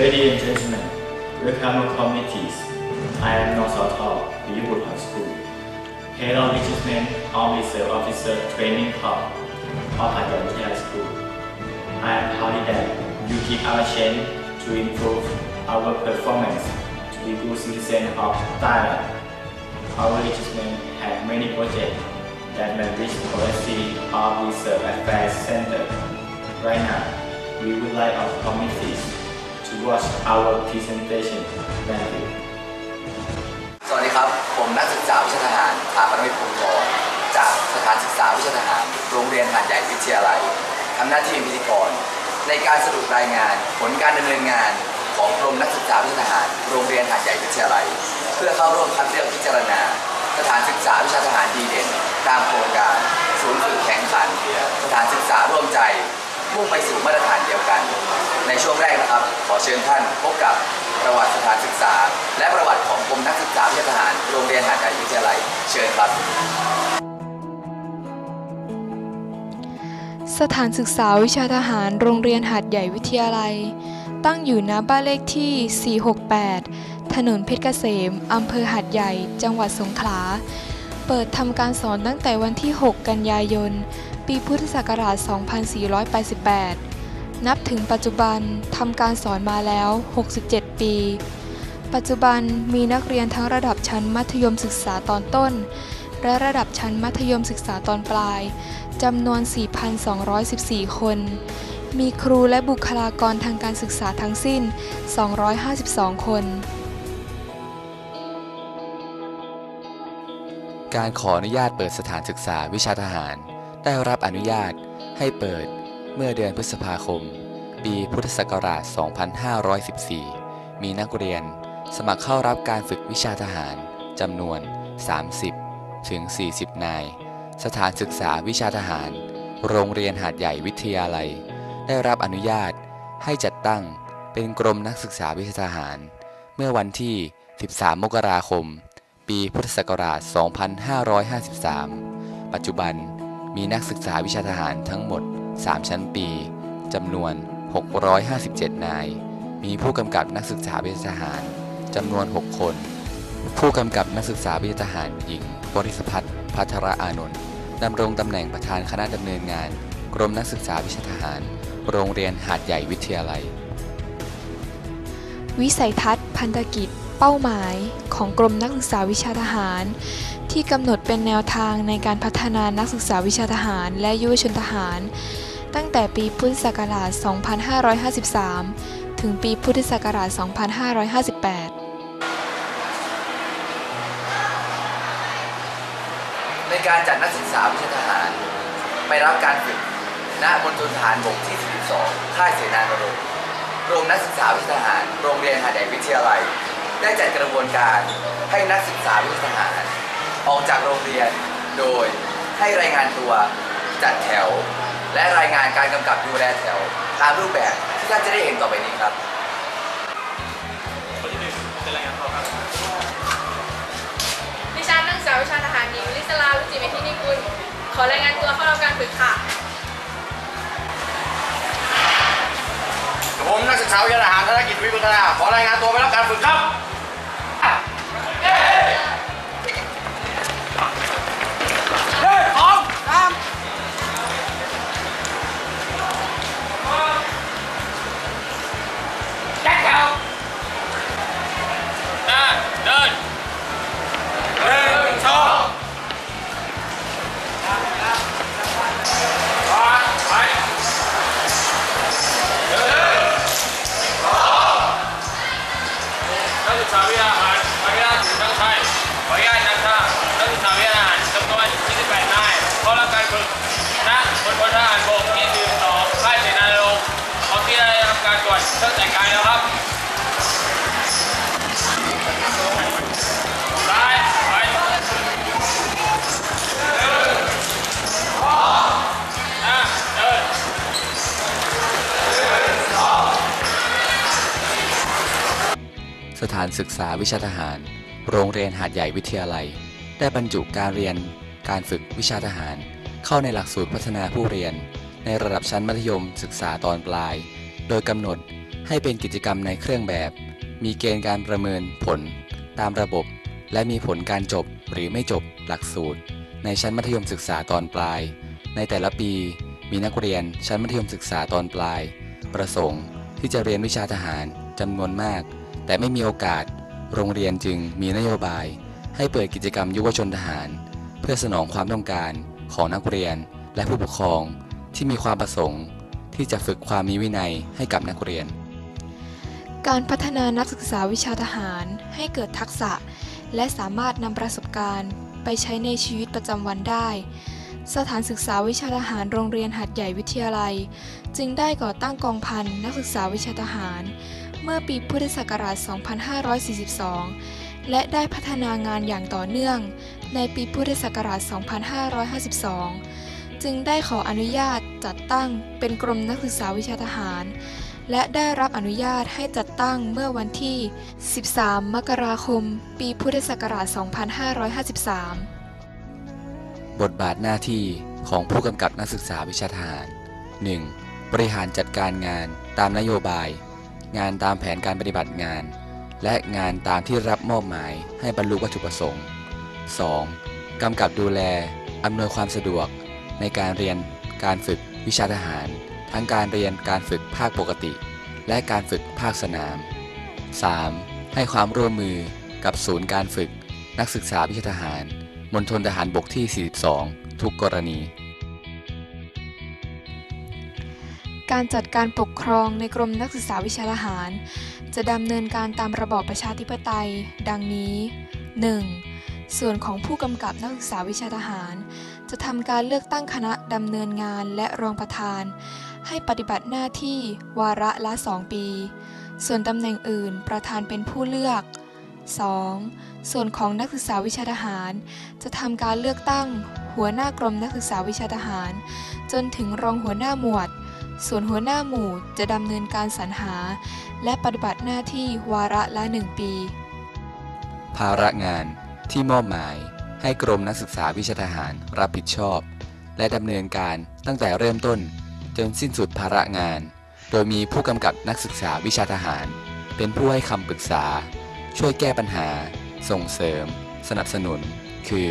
Ladies and gentlemen, welcome to committees. I am Nosotol, Liverpool High School, Head of Management Officer Officer Training Club of Hajjati High School. I am happy that you keep our change to improve our performance to be good citizen of Thailand. Our management have many projects that may reach policy of Reserve Affairs Center. Right now, we would like our committees to watch our presentation. Thank you. สวัสดีครับ ผมนักศึกษาวิชาทหารถาปนวิทย์ภูมิทองจากสถานศึกษาวิชาทหาร โรงเรียนหาดใหญ่วิทยาลัยทำหน้าที่เป็นพิธีกร ในการสรุปรายงาน ผลการดำเนินงานของกรมนักศึกษาวิชาทหาร โรงเรียนหาดใหญ่วิทยาลัย เพื่อเข้าร่วมคัดเลือกพิจารณา สถานศึกษาวิชาทหารดีเด่น ตามโครงการ ศูนย์ฝึกแข่งขันสถานศึกษาร่วมใจ มุ่งไปสู่มาตรฐานเดียวกัน ในช่วงแรกนะครับ ขอเชิญท่านพบกับประวัติสถานศึกษา และประวัติของกรมนักศึกษาวิชาทหารโรงเรียนหาดใหญ่วิทยาลัย เชิญครับ สถานศึกษาวิชาทหารโรงเรียนหาดใหญ่วิทยาลัย ตั้งอยู่ณบ้านเลขที่ 468 ถนนเพชรเกษม อำเภอหาดใหญ่ จังหวัดสงขลา เปิดทำการสอนตั้งแต่วันที่ 6 กันยายน ปีพุทธศักราช 2488 นับถึงปัจจุบันทำการสอนมาแล้ว 67 ปี ปัจจุบันมีนักเรียนทั้งระดับชั้นมัธยมศึกษาตอนต้น และระดับชั้นมัธยมศึกษาตอนปลายจำนวน 4,214 คน มีครูและบุคลากรทางการศึกษาทั้งสิ้น 252 คน การขออนุญาตเปิดสถานศึกษาวิชาทหาร ได้รับอนุญาตให้เปิดเมื่อเดือนพฤษภาคม ปีพุทธศักราช 2514 มีนักเรียนสมัครเข้ารับการฝึกวิชาทหารจำนวน 30 ถึง 40 นาย สถานศึกษาวิชาทหาร โรงเรียนหาดใหญ่วิทยาลัย ได้รับอนุญาตให้จัดตั้งเป็นกรมนักศึกษาวิชาทหาร เมื่อวันที่ 13 มกราคม ปีพุทธศักราช 2553 ปัจจุบันมีนักศึกษาวิชาทหารทั้งหมด 3 ชั้นปีจำนวน 657 นาย มีผู้กำกับนักศึกษาวิชาทหารจำนวน 6 คน ผู้กำกับนักศึกษาวิชาทหารหญิง บริสพัฒน์พัทรอานนท์ดำรงตำแหน่งประธานคณะดำเนินงาน กรมนักศึกษาวิชาทหาร โรงเรียนหาดใหญ่วิทยาลัย วิสัยทัศน์ พันธกิจ เป้าหมายของกรมนักศึกษาวิชาทหาร ที่กำหนดเป็นแนวทางในการพัฒนานักศึกษาวิชาทหารและยุวชนทหาร ตั้งแต่ปีพุทธศักราช 2553 ถึงปีพุทธศักราช 2558ในการจัดนักศึกษาวิชาทหาร ไปรับการฝึกณมณฑลทหารบกที่ 42 ค่ายเสนานรงค์กรมนักศึกษาวิชาทหาร โรงเรียนหาดใหญ่วิทยาลัย ได้จัดกระบวนการให้นักศึกษาวิชาทหาร ออกจากโรงเรียน โดยให้รายงานตัวจัดแถว และรายงานการกำกับดูแลแถว ตามรูปแบบที่ท่านจะได้เห็นต่อไปนี้ครับดิฉันนักศึกษาวิชาทหารหญิงลิศลาลุจิเมธินิกุลขอรายงานตัวเข้ารับการฝึกค่ะผมนักศึกษาวิทยาทหารธนกิจวิพัฒนาขอรายงานตัวไปรับการฝึกครับ สถานศึกษาวิชาทหาร โรงเรียนหาดใหญ่วิทยาลัย ได้บรรจุการเรียน การฝึกวิชาทหาร เข้าในหลักสูตรพัฒนาผู้เรียน ในระดับชั้นมัธยมศึกษาตอนปลาย โดยกำหนดให้เป็นกิจกรรมในเครื่องแบบ มีเกณฑ์การประเมินผล ตามระบบ และมีผลการจบหรือไม่จบหลักสูตร ในชั้นมัธยมศึกษาตอนปลาย ในแต่ละปีมีนักเรียนชั้นมัธยมศึกษาตอนปลาย ประสงค์ที่จะเรียนวิชาทหารจำนวนมาก แต่ไม่มีโอกาส โรงเรียนจึงมีนโยบาย ให้เปิดกิจกรรมยุวชนทหาร เพื่อสนองความต้องการของนักเรียนและผู้ปกครองที่มีความประสงค์ ที่จะฝึกความมีวินัยให้กับนักเรียน การพัฒนานักศึกษาวิชาทหารให้เกิดทักษะ และสามารถนำประสบการณ์ไปใช้ในชีวิตประจำวันได้ สถานศึกษาวิชาทหารโรงเรียนหัดใหญ่วิทยาลัย จึงได้ก่อตั้งกองพันนักศึกษาวิชาทหาร เมื่อปีพุทธศักราช 2542 และได้พัฒนางานอย่างต่อเนื่อง ในปีพุทธศักราช 2552 จึงได้ขออนุญาตจัดตั้งเป็นกรมนักศึกษาวิชาทหาร และได้รับอนุญาตให้จัดตั้งเมื่อวันที่ 13 มกราคม ปีพุทธศักราช 2553 บทบาทหน้าที่ของผู้กำกับนักศึกษาวิชาทหาร 1. บริหารจัดการงานตามนโยบาย งานตามแผนการปฏิบัติงาน และงานตามที่รับมอบหมายให้บรรลุวัตถุประสงค์ 2. กำกับดูแล อำนวยความสะดวก ในการเรียนการฝึกวิชาทหาร ทั้งการเรียนการฝึกภาคปกติ และการฝึกภาคสนาม 3. ให้ความร่วมมือกับศูนย์การฝึก นักศึกษาวิชาทหารมณฑลทหารบกที่ 42 ทุกกรณี การจัดการปกครองในกรมนักศึกษาวิชาทหาร จะดำเนินการตามระบอบประชาธิปไตย ดังนี้ 1. ส่วนของผู้กำกับนักศึกษาวิชาทหาร จะทำการเลือกตั้งคณะดำเนินงานและรองประธาน ให้ปฏิบัติหน้าที่วาระละ2ปี ส่วนตำแหน่งอื่นประธานเป็นผู้เลือก 2. ส่วนของนักศึกษาวิชาทหาร จะทำการเลือกตั้ง หัวหน้ากรมนักศึกษาวิชาทหาร จนถึงรองหัวหน้าหมวด ส่วนหัวหน้าหมู่จะดำเนินการสรรหา และปฏิบัติหน้าที่วาระละ1ปี ภาระงานที่มอบหมายให้กรมนักศึกษาวิชาทหารรับผิดชอบ และดำเนินการตั้งแต่เริ่มต้น จนสิ้นสุดภาระงาน โดยมีผู้กำกับนักศึกษาวิชาทหาร เป็นผู้ให้คำปรึกษา ช่วยแก้ปัญหา ส่งเสริม สนับสนุน คือ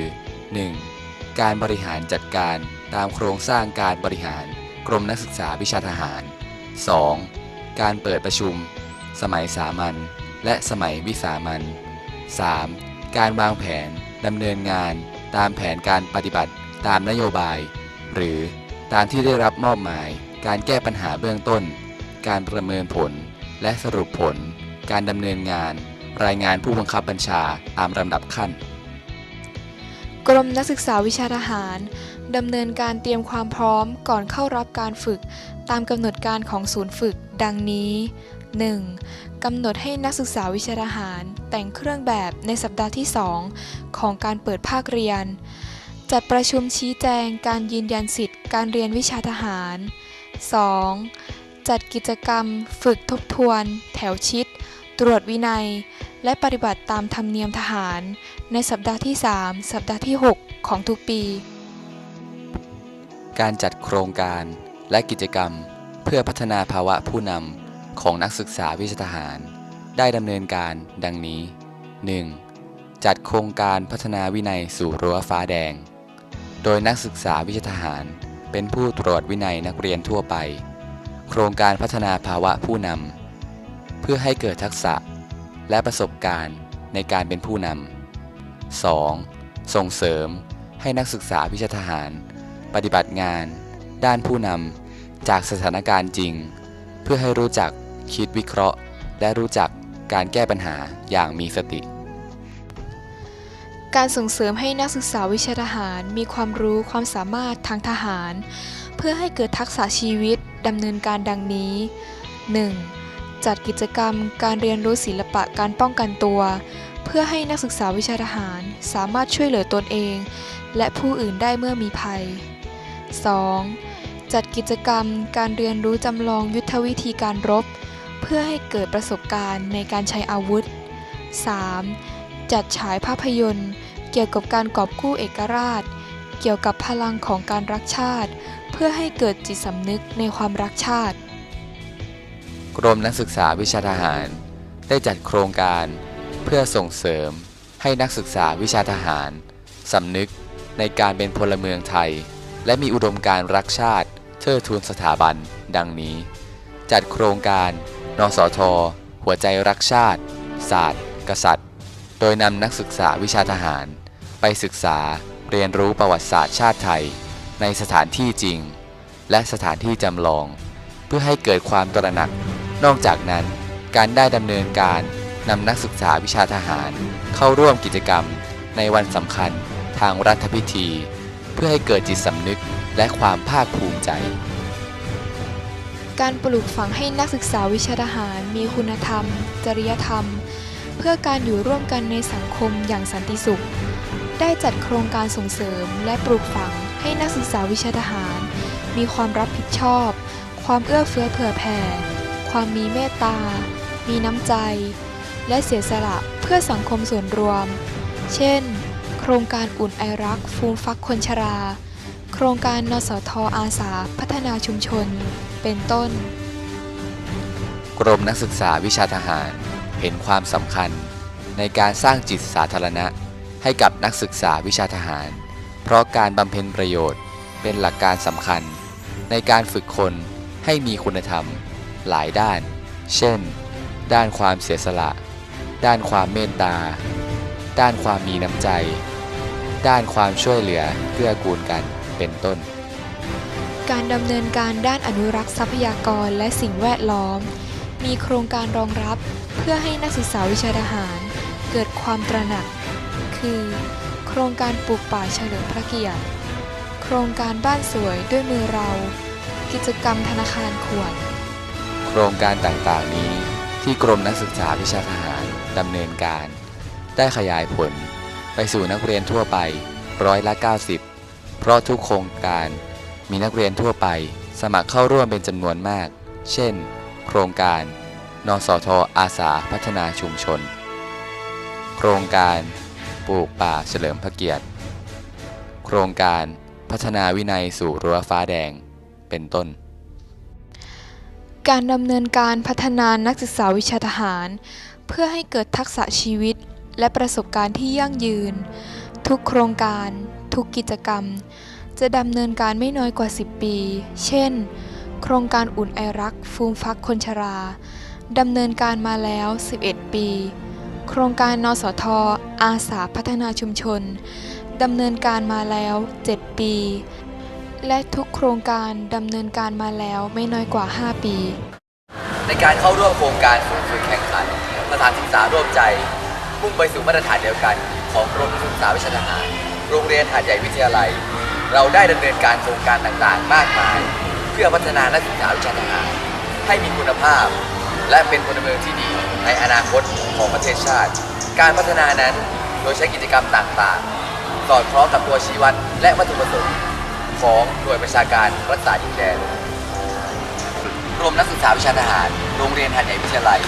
1. การบริหารจัดการตามโครงสร้างการบริหาร รมนักศึกษาวิชาทหาร 2. การเปิดประชุม สมัยสามัญและสมัยวิสามัญ 3. การวางแผนดำเนินงาน ตามแผนการปฏิบัติตามนโยบาย หรือตามที่ได้รับมอบหมาย การแก้ปัญหาเบื้องต้น การประเมินผล และสรุปผล การดำเนินงาน รายงานผู้บังคับบัญชาตามลำดับขั้น กรมนักศึกษาวิชาทหาร ดำเนินการเตรียมความพร้อมก่อนเข้ารับการฝึก ตามกำหนดการของศูนย์ฝึก ดังนี้ 1. กำหนดให้นักศึกษาวิชาทหาร แต่งเครื่องแบบในสัปดาห์ที่ 2 ของการเปิดภาคเรียน จัดประชุมชี้แจงการยืนยันสิทธิ์การเรียนวิชาทหาร 2. จัดกิจกรรม ฝึกทบทวน แถวชิด ตรวจวินัย และปฏิบัติตามธรรมเนียมทหาร ในสัปดาห์ที่ 3 สัปดาห์ที่ 6 ของทุกปี การจัดโครงการและกิจกรรม เพื่อพัฒนาภาวะผู้นำของนักศึกษาวิชาทหาร ได้ดำเนินการดังนี้ 1. จัดโครงการพัฒนาวินัยสู่รั้วฟ้าแดง โดยนักศึกษาวิชาทหาร เป็นผู้ตรวจวินัยนักเรียนทั่วไป โครงการพัฒนาภาวะผู้นำเพื่อให้เกิดทักษะ และประสบการณ์ในการเป็นผู้นำ 2. ส่งเสริมให้นักศึกษาวิชาทหาร ปฏิบัติงาน ด้านผู้นำจากสถานการณ์จริง เพื่อให้รู้จักคิดวิเคราะห์ และรู้จักการแก้ปัญหาอย่างมีสติ การส่งเสริมให้นักศึกษาวิชาทหารมีความรู้ความสามารถทางทหาร เพื่อให้เกิดทักษะชีวิตดำเนินการดังนี้ 1. จัดกิจกรรมการเรียนรู้ศิลปะการป้องกันตัว เพื่อให้นักศึกษาวิชาทหารสามารถช่วยเหลือตนเอง และผู้อื่นได้เมื่อมีภัย 2. จัดกิจกรรมการเรียนรู้จำลองยุทธวิธีการรบ เพื่อให้เกิดประสบการณ์ในการใช้อาวุธ 3. จัดฉายภาพยนตร์ เกี่ยวกับการกอบกู้เอกราช เกี่ยวกับพลังของการรักชาติ เพื่อให้เกิดจิตสำนึกในความรักชาติ กรมนักศึกษาวิชาทหาร ได้จัดโครงการเพื่อส่งเสริมให้นักศึกษาวิชาทหารสำนึกในการเป็นพลเมืองไทย และมีอุดมการรักชาติ เทิดทูนสถาบัน ดังนี้ จัดโครงการ นสท หัวใจรักชาติ ศาสตร์ กษัตริย์ โดยนำนักศึกษาวิชาทหาร ไปศึกษาเรียนรู้ประวัติศาสตร์ชาติไทย ในสถานที่จริง และสถานที่จำลอง เพื่อให้เกิดความตระหนัก นอกจากนั้น การได้ดำเนินการนำนักศึกษาวิชาทหาร เข้าร่วมกิจกรรม ในวันสำคัญทางรัฐพิธี พื่อให้เกิดจิตสำนึกและความภาคภูมิใจ การปลูกฝังให้นักศึกษาวิชาทหารมีคุณธรรม จริยธรรม เพื่อการอยู่ร่วมกันในสังคมอย่างสันติสุข ได้จัดโครงการส่งเสริม และปลูกฝังให้นักศึกษาวิชาทหาร มีความรับผิดชอบ ความเอื้อเฟื้อเผื่อแผ่ ความมีเมตตา มีน้ำใจ และเสียสละเพื่อสังคมส่วนรวม เช่น โครงการอุ่นไอรักฟูมฟักคนชรา โครงการนสทอาสาพัฒนาชุมชน เป็นต้น กรมนักศึกษาวิชาทหารเห็นความสำคัญ ในการสร้างจิตสาธารณะ ให้กับนักศึกษาวิชาทหาร เพราะการบำเพ็ญประโยชน์ เป็นหลักการสำคัญ ในการฝึกคนให้มีคุณธรรม หลายด้าน เช่น ด้านความเสียสละ ด้านความเมตตา ด้านความมีน้ำใจ ด้านความช่วยเหลือเกื้อกูลกันเป็นต้น การดำเนินการด้านอนุรักษ์ทรัพยากรและสิ่งแวดล้อม มีโครงการรองรับเพื่อให้นักศึกษาวิชาทหาร เกิดความตระหนัก คือ โครงการปลูกป่าเฉลิมพระเกียรติ โครงการบ้านสวยด้วยมือเรา กิจกรรมธนาคารขวด โครงการต่างๆนี้ที่กรมนักศึกษาวิชาทหารดำเนินการ ได้ขยายผล ไปสู่นักเรียนทั่วไปร้อยละ 90 เพราะทุกโครงการมีนักเรียนทั่วไป สมัครเข้าร่วมเป็นจำนวนมาก เช่น โครงการ นสทอาสาพัฒนาชุมชน โครงการปลูกป่าเฉลิมพระเกียรติ โครงการพัฒนาวินัยสู่รั้วฟ้าแดง เป็นต้น การดำเนินการพัฒนานักศึกษาวิชาทหาร เพื่อให้เกิดทักษะชีวิต และประสบการณ์ที่ยั่งยืน ทุกโครงการ ทุกกิจกรรม จะดำเนินการไม่น้อยกว่า 10 ปี เช่น โครงการอุ่นไอรักฟูมฟักคนชราดำเนินการมาแล้ว 11 ปี โครงการนสทอาสาพัฒนาชุมชน ดำเนินการมาแล้ว 7 ปี และทุกโครงการดำเนินการมาแล้วไม่น้อยกว่า 5 ปี ในการเข้าร่วมโครงการฝึกฝึกแข่งขันสถานศึกษาร่วมใจ มุ่งไปสู่มาตรฐานเดียวกัน ของกรมศึกษาวิชาทหาร โรงเรียนหาดใหญ่วิทยาลัย เราได้ดำเนินการโครงการต่างๆ มากมาย เพื่อพัฒนานักศึกษาวิชาทหาร ให้มีคุณภาพ และเป็นพลเมืองที่ดีในอนาคตของประเทศชาติ การพัฒนานั้นโดยใช้กิจกรรมต่างๆ สอดคล้องกับตัวชี้วัดและวัตถุประสงค์ของหน่วยประชาการรักษาดินแดนรวมนักศึกษาวิชาทหาร โรงเรียนหัดใหญ่วิทยาลัย